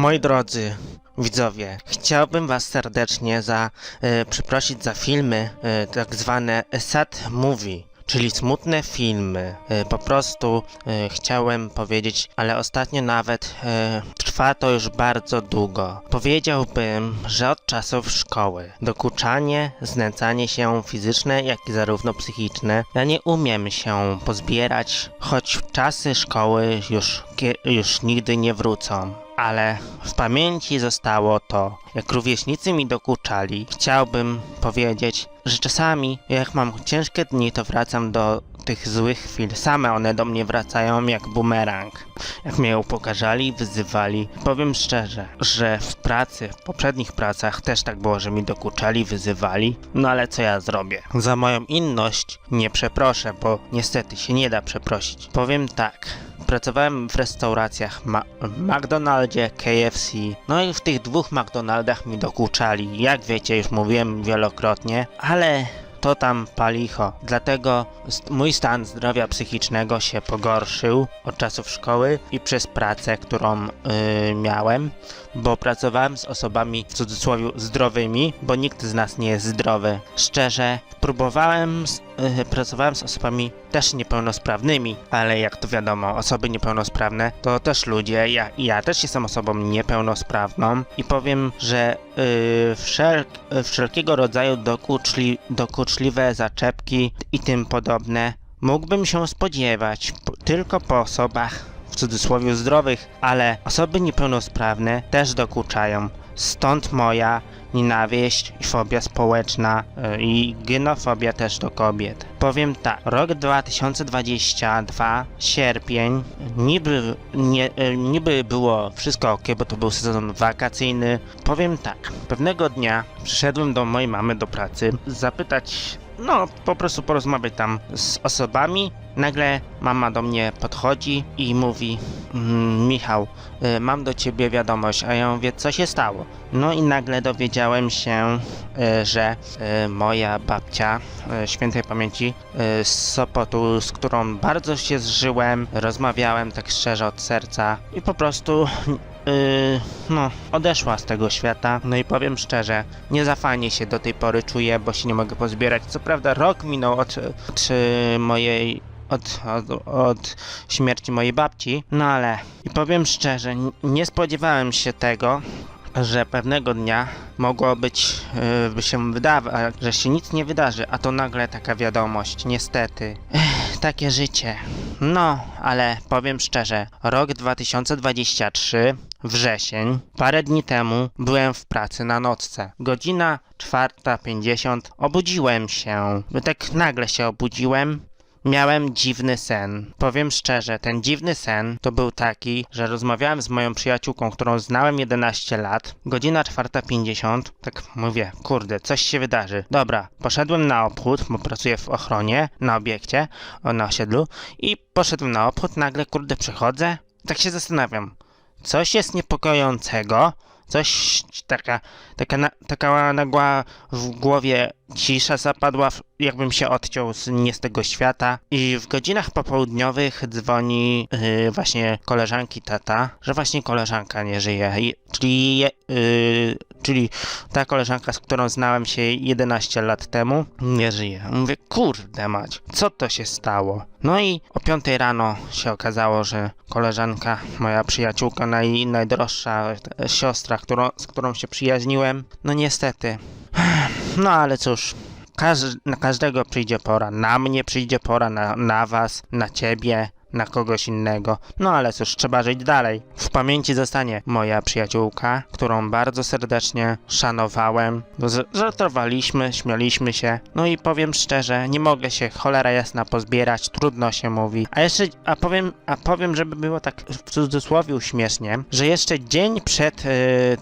Moi drodzy widzowie, chciałbym was serdecznie za, e, przeprosić za filmy e, tak zwane sad movie. Czyli smutne filmy. E, Po prostu e, chciałem powiedzieć, ale ostatnio nawet e, trwa to już bardzo długo. Powiedziałbym, że od czasów szkoły. Dokuczanie, znęcanie się fizyczne, jak i zarówno psychiczne. Ja nie umiem się pozbierać, choć czasy szkoły już, już nigdy nie wrócą ale w pamięci zostało to, jak rówieśnicy mi dokuczali. Chciałbym powiedzieć, że czasami, jak mam ciężkie dni, to wracam do tych złych chwil. Same one do mnie wracają jak bumerang. Jak mnie upokarzali, wyzywali. Powiem szczerze, że w pracy, w poprzednich pracach też tak było, że mi dokuczali, wyzywali. No ale co ja zrobię? Za moją inność nie przeproszę, bo niestety się nie da przeprosić. Powiem tak. Pracowałem w restauracjach Ma- McDonaldzie, KFC. No i w tych dwóch McDonaldach mi dokuczali. Jak wiecie, już mówiłem wielokrotnie, ale to tam palicho. Dlatego mój stan zdrowia psychicznego się pogorszył od czasów szkoły i przez pracę, którą yy, miałem, bo pracowałem z osobami w cudzysłowie zdrowymi, bo nikt z nas nie jest zdrowy. Szczerze, próbowałem, yy, pracowałem z osobami też niepełnosprawnymi, ale jak to wiadomo, osoby niepełnosprawne to też ludzie. Ja, ja też jestem osobą niepełnosprawną i powiem, że yy, wszelk, wszelkiego rodzaju dokuczli, dokuczliwe zaczepki i tym podobne mógłbym się spodziewać tylko po osobach w cudzysłowie zdrowych, ale osoby niepełnosprawne też dokuczają. Stąd moja nienawiść i fobia społeczna y, i genofobia też do kobiet. Powiem tak, rok 2022, sierpień, niby, nie, y, niby było wszystko ok, bo to był sezon wakacyjny. Powiem tak, pewnego dnia przyszedłem do mojej mamy do pracy zapytać no, po prostu porozmawiać tam z osobami. Nagle mama do mnie podchodzi i mówi: "Mm, Michał, y, mam do ciebie wiadomość, a ja mówię, co się stało? No i nagle dowiedziałem się, y, że y, moja babcia świętej pamięci z Sopotu, z którą bardzo się zżyłem, rozmawiałem tak szczerze od serca i po prostu Yy, no, odeszła z tego świata. No i powiem szczerze, nie za fajnie się do tej pory czuję, bo się nie mogę pozbierać. Co prawda rok minął od, od y, mojej... Od, od, od śmierci mojej babci, no ale i powiem szczerze, nie spodziewałem się tego, że pewnego dnia mogło być, yy, by się wydawać, że się nic nie wydarzy, a to nagle taka wiadomość, niestety. Ech, takie życie. No, ale powiem szczerze, rok 2023, wrzesień, parę dni temu byłem w pracy na nocce. Godzina 4.50, obudziłem się, tak nagle się obudziłem. Miałem dziwny sen. Powiem szczerze, ten dziwny sen to był taki, że rozmawiałem z moją przyjaciółką, którą znałem 11 lat. Godzina 4.50. Tak mówię, kurde, coś się wydarzy. Dobra, poszedłem na obchód, bo pracuję w ochronie, na obiekcie, na osiedlu. I poszedłem na obchód, nagle, kurde, przychodzę. Tak się zastanawiam. Coś jest niepokojącego. Coś, taka, taka, na, taka nagła w głowie cisza zapadła, jakbym się odciął z, nie z tego świata. I w godzinach popołudniowych dzwoni yy, właśnie koleżanki tata, że właśnie koleżanka nie żyje. I, czyli, je- yy, czyli ta koleżanka, z którą znałem się 11 lat temu, nie żyje. Mówię, kurde mać, co to się stało? No i o 5 rano się okazało, że koleżanka, moja przyjaciółka, naj, najdroższa e, siostra, którą, z którą się przyjaźniłem, no niestety. No ale cóż, każ, na każdego przyjdzie pora. Na mnie przyjdzie pora, na, na was, na ciebie, na kogoś innego. No ale cóż, trzeba żyć dalej. W pamięci zostanie moja przyjaciółka, którą bardzo serdecznie szanowałem. Z- Żartowaliśmy, śmialiśmy się. No i powiem szczerze, nie mogę się cholera jasna pozbierać, trudno się mówi. A jeszcze, a powiem, a powiem, żeby było tak w cudzysłowie śmiesznie, że jeszcze dzień przed e,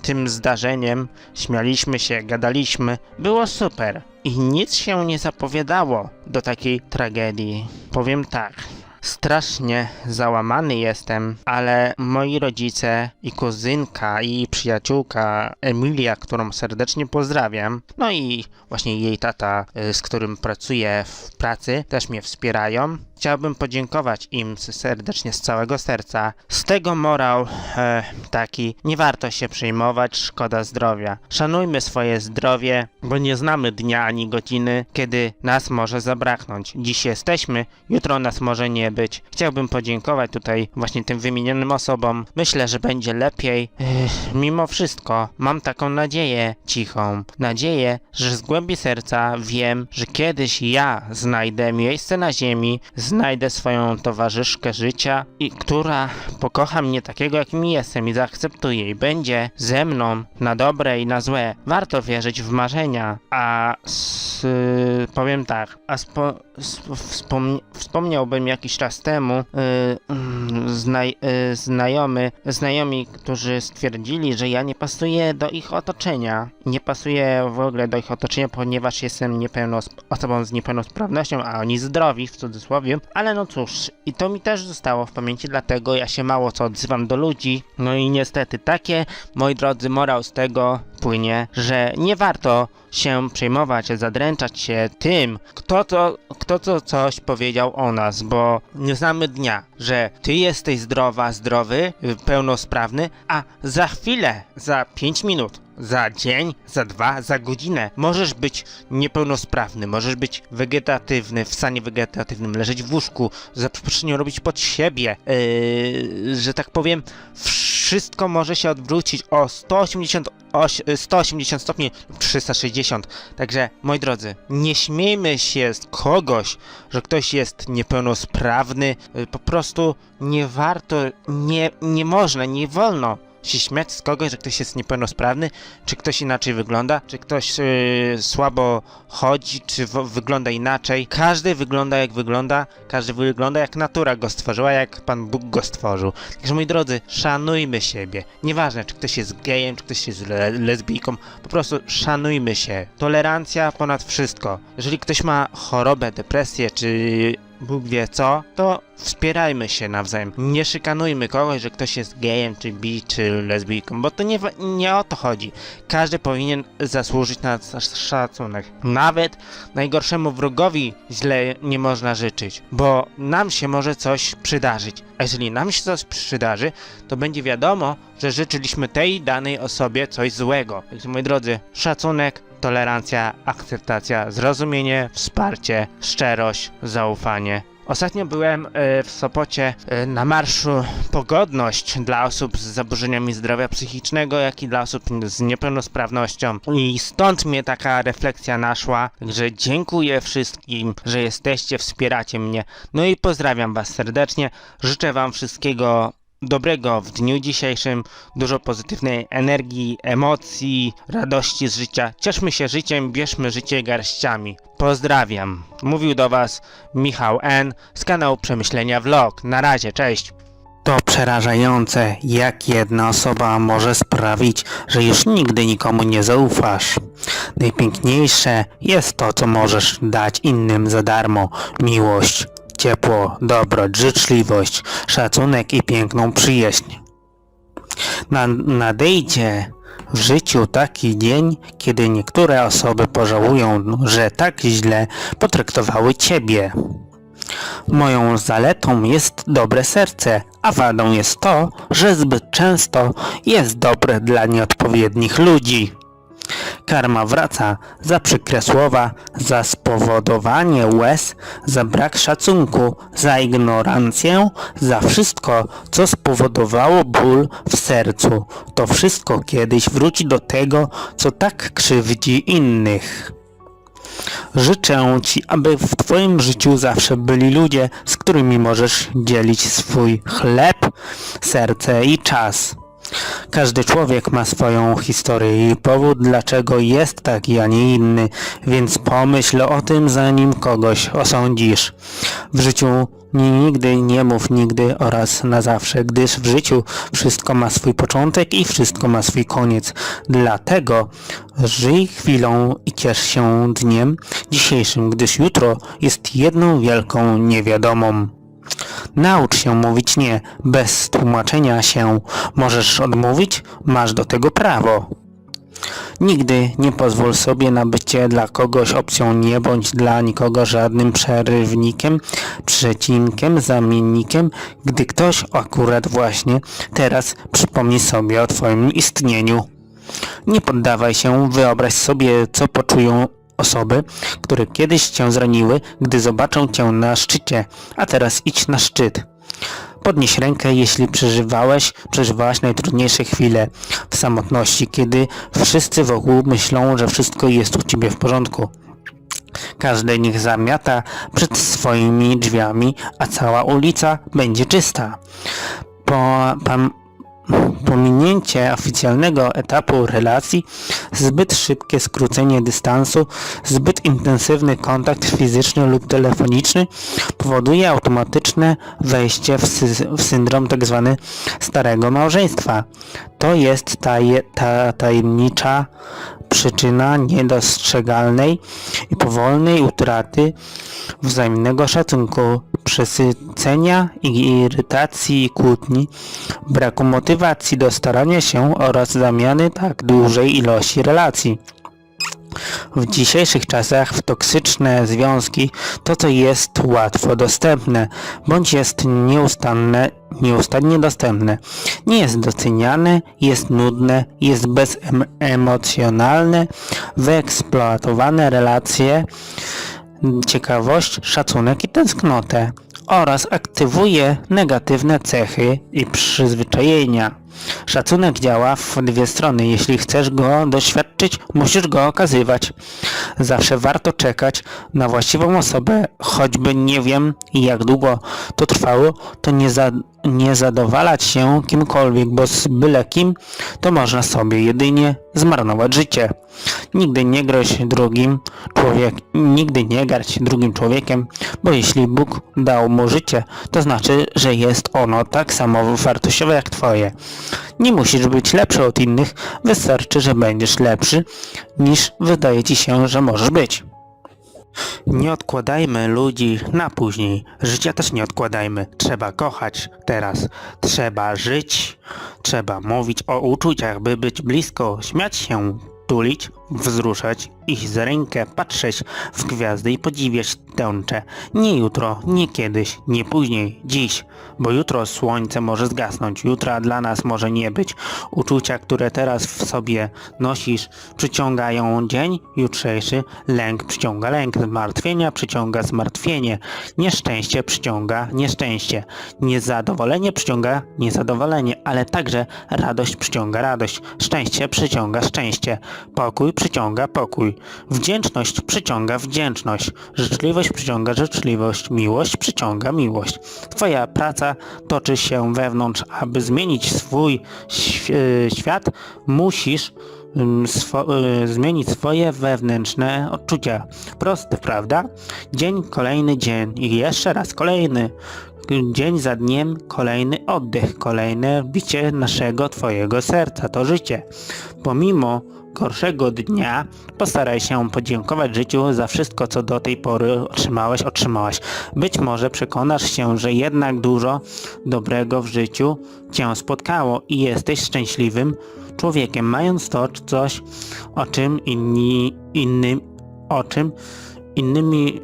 tym zdarzeniem śmialiśmy się, gadaliśmy, było super. I nic się nie zapowiadało do takiej tragedii. Powiem tak. Strasznie załamany jestem, ale moi rodzice i kuzynka i przyjaciółka Emilia, którą serdecznie pozdrawiam, no i właśnie jej tata, y, z którym pracuję w pracy, też mnie wspierają. Chciałbym podziękować im serdecznie z całego serca. Z tego morał e, taki, nie warto się przejmować, szkoda zdrowia. Szanujmy swoje zdrowie, bo nie znamy dnia ani godziny, kiedy nas może zabraknąć. Dziś jesteśmy, jutro nas może nie być. Chciałbym podziękować tutaj właśnie tym wymienionym osobom. Myślę, że będzie lepiej. Ech, mimo wszystko, mam taką nadzieję cichą. Nadzieję, że z głębi serca wiem, że kiedyś ja znajdę miejsce na ziemi, znajdę swoją towarzyszkę życia, i która pokocha mnie takiego, jakim jestem i zaakceptuje i będzie ze mną na dobre i na złe. Warto wierzyć w marzenia, a s, powiem tak, a spo, sp- wspomni- wspomniałbym jakiś czas temu y, mm, znaj, y, znajomy, znajomi, którzy stwierdzili, że ja nie pasuję do ich otoczenia. Nie pasuję w ogóle do ich otoczenia, ponieważ jestem osobą z niepełnosprawnością, a oni zdrowi w cudzysłowie. Ale no cóż, i to mi też zostało w pamięci, dlatego ja się mało co odzywam do ludzi. No i niestety takie, moi drodzy, morał z tego płynie, że nie warto się przejmować, zadręczać się tym, kto to, kto to coś powiedział o nas, bo nie znamy dnia, że ty jesteś zdrowa, zdrowy, pełnosprawny, a za chwilę, za 5 minut, za dzień, za dwa, za godzinę możesz być niepełnosprawny, możesz być wegetatywny, w stanie wegetatywnym, leżeć w łóżku, za robić pod siebie, yy, że tak powiem, wszystko może się odwrócić o 180, oś- 180 stopni lub 360. Także, moi drodzy, nie śmiejmy się z kogoś, że ktoś jest niepełnosprawny. Y, Po prostu nie warto, nie, nie można, nie wolno się śmiać z kogoś, że ktoś jest niepełnosprawny, czy ktoś inaczej wygląda, czy ktoś y, słabo chodzi, czy wygląda inaczej. Każdy wygląda jak wygląda, każdy wygląda jak natura go stworzyła, jak Pan Bóg go stworzył. Także moi drodzy, szanujmy siebie. Nieważne, czy ktoś jest gejem, czy ktoś jest le lesbijką, po prostu szanujmy się. Tolerancja ponad wszystko. Jeżeli ktoś ma chorobę, depresję, czy Bóg wie co, to wspierajmy się nawzajem. Nie szykanujmy kogoś, że ktoś jest gejem, czy bi, czy lesbijką, bo to nie, nie o to chodzi. Każdy powinien zasłużyć na sz- szacunek. Nawet najgorszemu wrogowi źle nie można życzyć, bo nam się może coś przydarzyć. A jeżeli nam się coś przydarzy, to będzie wiadomo, że życzyliśmy tej danej osobie coś złego. Także moi drodzy, szacunek, tolerancja, akceptacja, zrozumienie, wsparcie, szczerość, zaufanie. Ostatnio byłem e, w Sopocie e, na marszu Pogodność dla osób z zaburzeniami zdrowia psychicznego, jak i dla osób z niepełnosprawnością. I stąd mnie taka refleksja naszła, że dziękuję wszystkim, że jesteście, wspieracie mnie. No i pozdrawiam Was serdecznie. Życzę Wam wszystkiego dobrego w dniu dzisiejszym, dużo pozytywnej energii, emocji, radości z życia. Cieszmy się życiem, bierzmy życie garściami. Pozdrawiam. Mówił do Was Michał N. z kanału Przemyślenia Vlog. Na razie, cześć. To przerażające, jak jedna osoba może sprawić, że już nigdy nikomu nie zaufasz. Najpiękniejsze jest to, co możesz dać innym za darmo. Miłość, ciepło, dobroć, życzliwość, szacunek i piękną przyjaźń. Na, nadejdzie w życiu taki dzień, kiedy niektóre osoby pożałują, że tak źle potraktowały ciebie. Moją zaletą jest dobre serce, a wadą jest to, że zbyt często jest dobre dla nieodpowiednich ludzi. Karma wraca za przykre słowa, za spowodowanie łez, za brak szacunku, za ignorancję, za wszystko, co spowodowało ból w sercu. To wszystko kiedyś wróci do tego, co tak krzywdzi innych. Życzę Ci, aby w Twoim życiu zawsze byli ludzie, z którymi możesz dzielić swój chleb, serce i czas. Każdy człowiek ma swoją historię i powód, dlaczego jest taki, a nie inny, więc pomyśl o tym, zanim kogoś osądzisz. W życiu nigdy nie mów nigdy oraz na zawsze, gdyż w życiu wszystko ma swój początek i wszystko ma swój koniec. Dlatego żyj chwilą i ciesz się dniem dzisiejszym, gdyż jutro jest jedną wielką niewiadomą. Naucz się mówić nie, bez tłumaczenia się. Możesz odmówić, masz do tego prawo. Nigdy nie pozwól sobie na bycie dla kogoś opcją nie bądź dla nikogo żadnym przerywnikiem, przecinkiem, zamiennikiem, gdy ktoś akurat właśnie teraz przypomni sobie o Twoim istnieniu. Nie poddawaj się, wyobraź sobie, co poczują osoby, które kiedyś Cię zraniły, gdy zobaczą Cię na szczycie, a teraz idź na szczyt. Podnieś rękę, jeśli przeżywałeś, przeżywałaś najtrudniejsze chwile w samotności, kiedy wszyscy wokół myślą, że wszystko jest u Ciebie w porządku. Każdy niech zamiata przed swoimi drzwiami, a cała ulica będzie czysta. Po, pam, pominięcie oficjalnego etapu relacji, zbyt szybkie skrócenie dystansu, zbyt intensywny kontakt fizyczny lub telefoniczny powoduje automatyczne wejście w, sy- w syndrom tzw. starego małżeństwa. To jest ta tajemnicza przyczyna niedostrzegalnej i powolnej utraty wzajemnego szacunku, przesycenia irytacji i kłótni, braku motywacji do starania się oraz zamiany tak dużej ilości relacji. W dzisiejszych czasach w toksyczne związki to, co jest łatwo dostępne, bądź jest nieustanne, nieustannie dostępne, nie jest doceniane, jest nudne, jest bezemocjonalne, wyeksploatowane relacje, ciekawość, szacunek i tęsknotę oraz aktywuje negatywne cechy i przyzwyczajenia. Szacunek działa w dwie strony. Jeśli chcesz go doświadczyć, musisz go okazywać. Zawsze warto czekać na właściwą osobę, choćby nie wiem jak długo to trwało, to nie, za, nie zadowalać się kimkolwiek, bo z byle kim to można sobie jedynie zmarnować życie. Nigdy nie groź drugim człowiek, nigdy nie garć drugim człowiekiem, bo jeśli Bóg dał mu życie, to znaczy, że jest ono tak samo wartościowe jak twoje. Nie musisz być lepszy od innych, wystarczy, że będziesz lepszy niż wydaje ci się, że możesz być. Nie odkładajmy ludzi na później. Życia też nie odkładajmy. Trzeba kochać teraz. Trzeba żyć. Trzeba mówić o uczuciach, by być blisko, śmiać się, tulić, wzruszać, iść za rękę, patrzeć w gwiazdy i podziwiać tęczę. Nie jutro, nie kiedyś, nie później, dziś, bo jutro słońce może zgasnąć, jutra dla nas może nie być. Uczucia, które teraz w sobie nosisz, przyciągają dzień jutrzejszy, lęk przyciąga lęk, zmartwienia przyciąga zmartwienie, nieszczęście przyciąga nieszczęście, niezadowolenie przyciąga niezadowolenie, ale także radość przyciąga radość, szczęście przyciąga szczęście, pokój przyciąga pokój, wdzięczność przyciąga wdzięczność, życzliwość przyciąga życzliwość, miłość przyciąga miłość. Twoja praca toczy się wewnątrz, aby zmienić swój e, świat, musisz swo- y, zmienić swoje wewnętrzne odczucia. Proste, prawda? Dzień, kolejny dzień i jeszcze raz kolejny. Dzień za dniem, kolejny oddech, kolejne bicie naszego Twojego serca, to życie. Pomimo gorszego dnia postaraj się podziękować życiu za wszystko, co do tej pory otrzymałeś, otrzymałaś. Być może przekonasz się, że jednak dużo dobrego w życiu Cię spotkało i jesteś szczęśliwym człowiekiem, mając to coś, o czym inni, innym, o czym innymi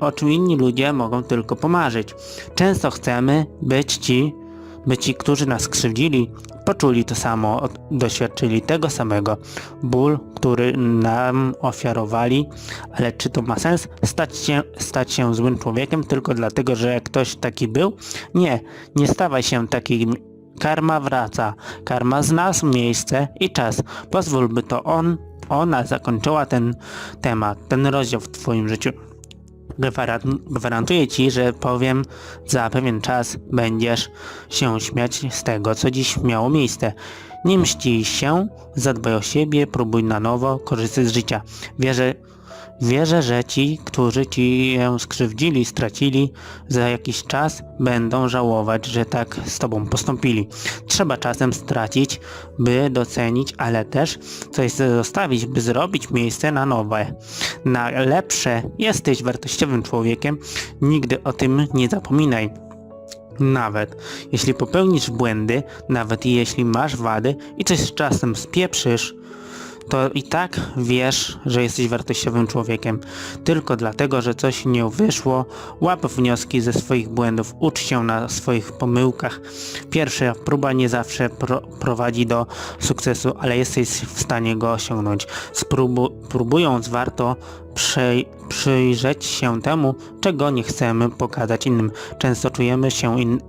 o czym inni ludzie mogą tylko pomarzyć. Często chcemy być ci, by ci, którzy nas skrzywdzili, poczuli to samo, doświadczyli tego samego. Ból, który nam ofiarowali, ale czy to ma sens? Stać się, stać się złym człowiekiem tylko dlatego, że ktoś taki był? Nie, nie stawaj się takim. Karma wraca. Karma zna miejsce i czas. Pozwól, by to on, ona zakończyła ten temat, ten rozdział w twoim życiu. Gwaran- Gwarantuję ci, że powiem za pewien czas będziesz się śmiać z tego, co dziś miało miejsce. Nie mścij się, zadbaj o siebie, próbuj na nowo, korzystaj z życia. Wierzę, wierzę, że ci, którzy ci ją skrzywdzili, stracili, za jakiś czas będą żałować, że tak z tobą postąpili. Trzeba czasem stracić, by docenić, ale też coś zostawić, by zrobić miejsce na nowe na lepsze. Jesteś wartościowym człowiekiem, nigdy o tym nie zapominaj. Nawet jeśli popełnisz błędy, nawet jeśli masz wady i coś z czasem spieprzysz, to i tak wiesz, że jesteś wartościowym człowiekiem. Tylko dlatego, że coś nie wyszło, łap wnioski ze swoich błędów, ucz się na swoich pomyłkach. Pierwsza próba nie zawsze pro, prowadzi do sukcesu, ale jesteś w stanie go osiągnąć. Spróbu, próbując warto przej, przyjrzeć się temu, czego nie chcemy pokazać innym. Często czujemy się in,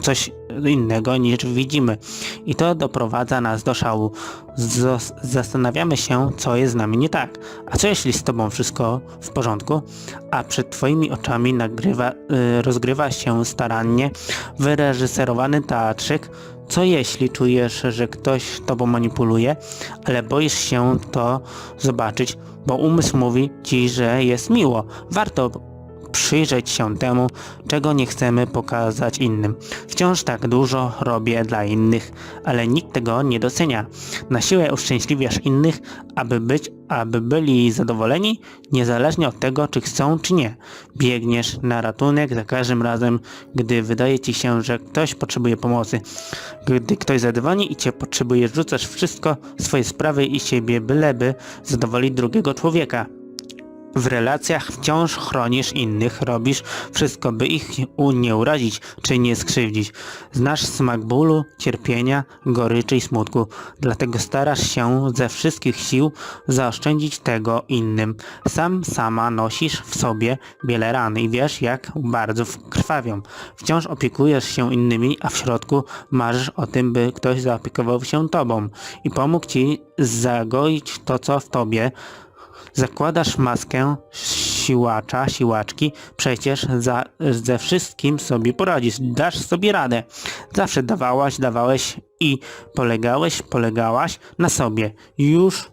coś innego niż widzimy i to doprowadza nas do szału. Zastanawiamy się, co jest z nami nie tak. A co jeśli z tobą wszystko w porządku, a przed twoimi oczami nagrywa, y, rozgrywa się starannie wyreżyserowany teatrzyk? Co jeśli czujesz, że ktoś tobą manipuluje, ale boisz się to zobaczyć, bo umysł mówi ci, że jest miło. Warto przyjrzeć się temu, czego nie chcemy pokazać innym. Wciąż tak dużo robię dla innych, ale nikt tego nie docenia. Na siłę uszczęśliwiasz innych, aby być, aby byli zadowoleni, niezależnie od tego, czy chcą, czy nie. Biegniesz na ratunek za każdym razem, gdy wydaje ci się, że ktoś potrzebuje pomocy. Gdy ktoś zadzwoni i cię potrzebuje, rzucasz wszystko, swoje sprawy i siebie, byleby zadowolić drugiego człowieka. W relacjach wciąż chronisz innych, robisz wszystko, by ich nie urazić czy nie skrzywdzić. Znasz smak bólu, cierpienia, goryczy i smutku, dlatego starasz się ze wszystkich sił zaoszczędzić tego innym. Sam sama nosisz w sobie wiele ran i wiesz, jak bardzo krwawią. Wciąż opiekujesz się innymi, a w środku marzysz o tym, by ktoś zaopiekował się tobą i pomógł ci zagoić to, co w tobie Zakładasz maskę siłacza, siłaczki, przecież za, ze wszystkim sobie poradzisz, dasz sobie radę. Zawsze dawałaś, dawałeś i polegałeś, polegałaś na sobie. Już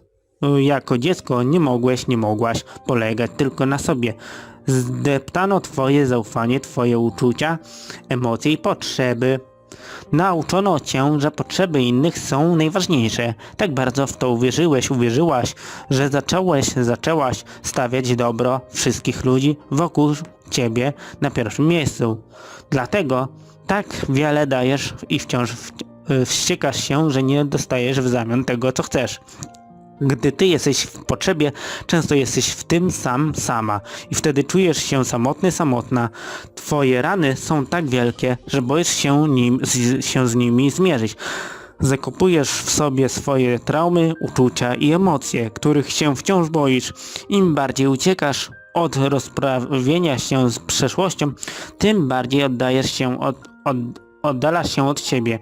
y, jako dziecko nie mogłeś, nie mogłaś polegać tylko na sobie. Zdeptano twoje zaufanie, twoje uczucia, emocje i potrzeby. Nauczono cię, że potrzeby innych są najważniejsze. Tak bardzo w to uwierzyłeś, uwierzyłaś, że zacząłeś, zaczęłaś stawiać dobro wszystkich ludzi wokół ciebie na pierwszym miejscu. Dlatego tak wiele dajesz i wciąż y, wściekasz się, że nie dostajesz w zamian tego, co chcesz. Gdy ty jesteś w potrzebie, często jesteś w tym sam sama i wtedy czujesz się samotny, samotna. Twoje rany są tak wielkie, że boisz się, nim, z, się z nimi zmierzyć. Zakopujesz w sobie swoje traumy, uczucia i emocje, których się wciąż boisz. Im bardziej uciekasz od rozprawienia się z przeszłością, tym bardziej oddajesz się od, od, oddalasz się od siebie.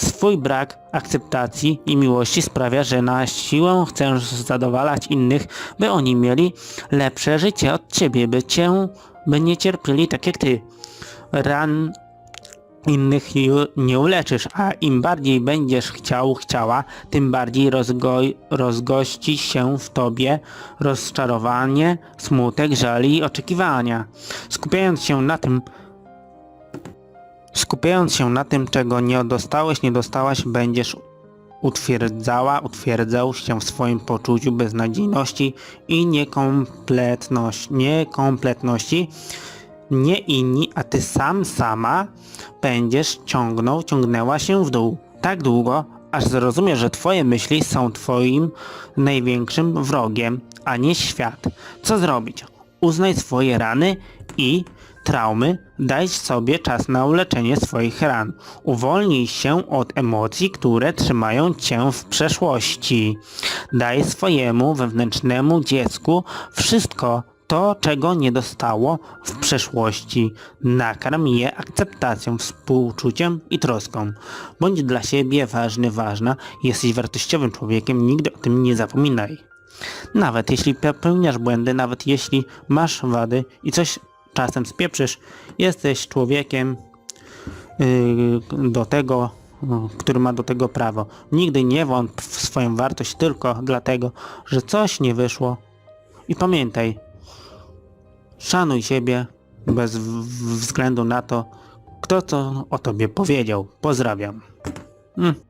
Swój brak akceptacji i miłości sprawia, że na siłę chcesz zadowalać innych, by oni mieli lepsze życie od ciebie, by cię, by nie cierpieli tak jak ty. Ran innych nie uleczysz, a im bardziej będziesz chciał, chciała, tym bardziej rozgoj, rozgości się w tobie rozczarowanie, smutek, żal i oczekiwania. Skupiając się na tym, Skupiając się na tym, czego nie dostałeś, nie dostałaś, będziesz utwierdzała, utwierdzał się w swoim poczuciu beznadziejności i niekompletności, niekompletności. Nie inni, a ty sam, sama będziesz ciągnął, ciągnęła się w dół. Tak długo, aż zrozumiesz, że twoje myśli są twoim największym wrogiem, a nie świat. Co zrobić? Uznaj swoje rany i traumy, daj sobie czas na uleczenie swoich ran. Uwolnij się od emocji, które trzymają cię w przeszłości. Daj swojemu wewnętrznemu dziecku wszystko to, czego nie dostało w przeszłości. Nakarm je akceptacją, współczuciem i troską. Bądź dla siebie ważny, ważna. Jesteś wartościowym człowiekiem, nigdy o tym nie zapominaj. Nawet jeśli popełniasz błędy, nawet jeśli masz wady i coś czasem spieprzysz, jesteś człowiekiem yy, do tego, yy, który ma do tego prawo. Nigdy nie wątp w swoją wartość tylko dlatego, że coś nie wyszło. I pamiętaj, szanuj siebie bez względu na to, kto co o tobie powiedział. Pozdrawiam. Mm.